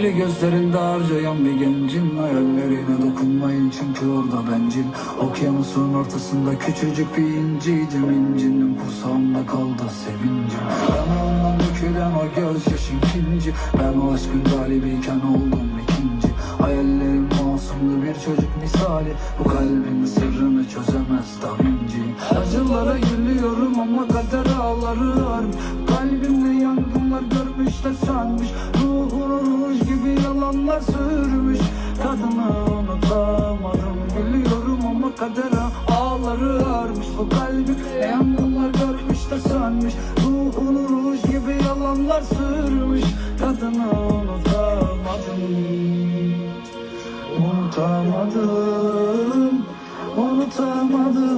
İstikbali gözlerinde harcayan bir gencin Hayallerine dokunmayın çünkü orada bencil. Okyanusun ortasında küçücük bir inciydim İncinin kursağımda kaldı sevincim. Yanağımdan dökülen o gözyaşın ikinci Ben o aşkın galibiyken oldum ikinci. Hayallerim masumdu bir çocuk misali. Bu kalbin sırrını çözemez Da Vinci. Acılara gülüyorum ama kader ağlarım Kalbimde yangınlar görmüş de sönmüş. ruj yalanlar sürmüş. Kadını unutamadım Gülüyorum ama kadere ağları armış. Bu kalbimde yangınlar görmüş de sönmüş. Ruhunu ruj gibi yalanlar sürmüş. Kadını unutamadım. Unutamadım, unutamadım,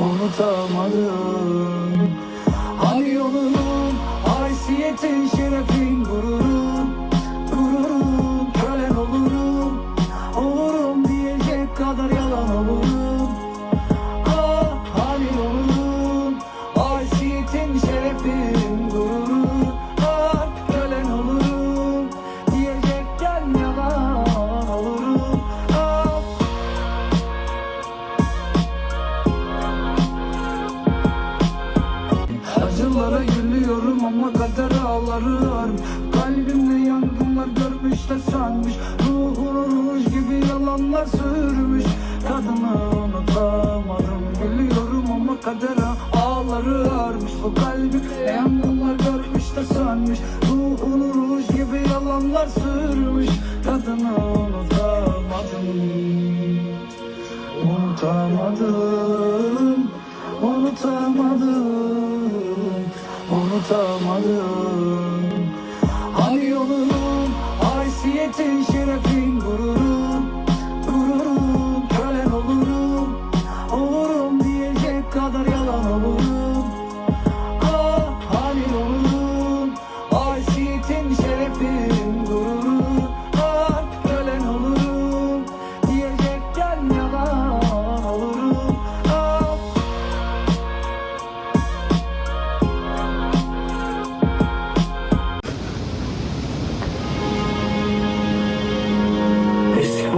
unutamadım olurum Ah, hani yolunun, haysiyetin, şerefin, gururun Ah, kölen olurum, diyecekken yalan olurum Ah, Acılara gülüyorum ama kader ağlarım Kalbimde yangınlar görmüş de sönmüş Ruhunu ruj gibi yalanlar sürmüş Kadını unutamadım Gülüyorum ama kadere ağları armış Bu kalbimde yangınlar görmüş de sönmüş Ruhunu ruj gibi yalanlar sürmüş. Kadını unutamadım Unutamadım, unutamadım, unutamadım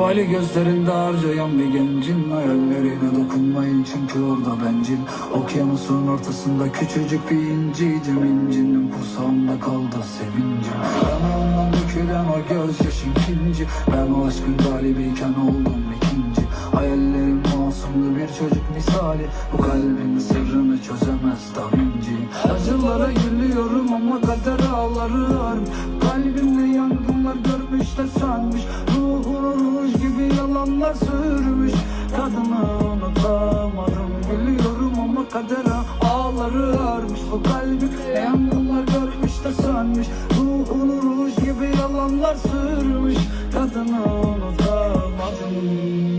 İstikbali gözlerinde harcayan bir gencin Hayallerine dokunmayın. Çünkü orada bencil Okyanusun ortasında küçücük bir inciydim İncinin kursağımda kaldı sevincim. Yanağımdan dökülen o gözyaşın ikinci Ben o aşkın galibiyken oldum ikinci. Hayallerim masumdu bir çocuk misali Bu kalbin sırrını çözemez Da Vinci. Acılara gülüyorum ama kader ağlarım Kalbimde yangınlar görmüş de sönmüş yalanlar sürmüş. Kadını unutamadım. Gülüyorum ama kadere ağları armış Bu kalbimde yangınlar görmüş de sönmüş. Ruhunu ruj gibi yalanlar sürmüş. Kadını unutamadım